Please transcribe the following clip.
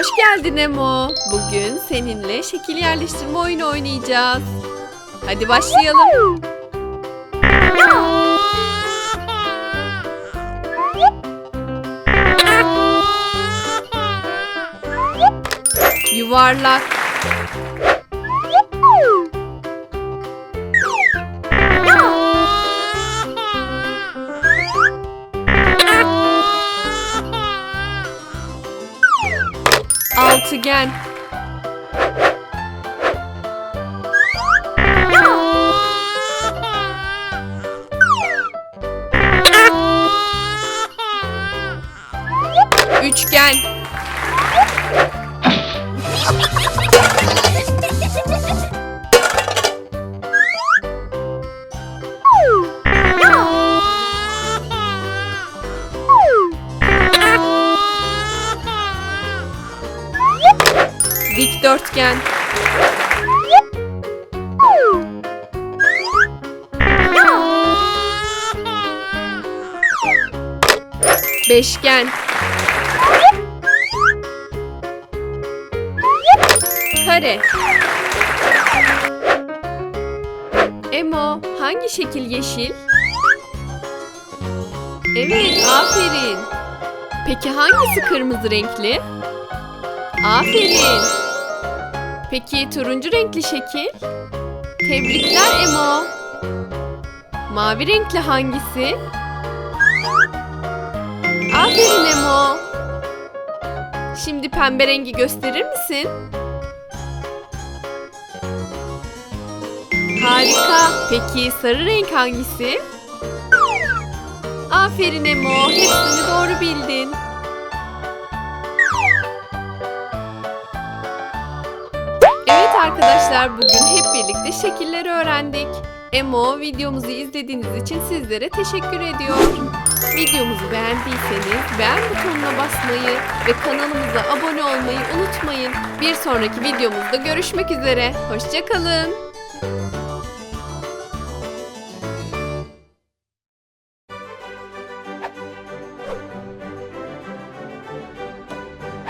Hoş geldin Emo. Bugün seninle şekil yerleştirme oyunu oynayacağız. Hadi başlayalım. Yuvarlak. Altıgen. Üçgen. Dikdörtgen. Beşgen. Kare. Emo, hangi şekil yeşil? Evet, aferin. Peki hangisi kırmızı renkli? Aferin. Peki turuncu renkli şekil? Tebrikler Emo. Mavi renkli hangisi? Aferin Emo. Şimdi pembe rengi gösterir misin? Harika. Peki sarı renk hangisi? Aferin Emo. Hepsini arkadaşlar bugün hep birlikte şekilleri öğrendik. Emo videomuzu izlediğiniz için sizlere teşekkür ediyorum. Videomuzu beğendiyseniz beğen butonuna basmayı ve kanalımıza abone olmayı unutmayın. Bir sonraki videomuzda görüşmek üzere. Hoşçakalın.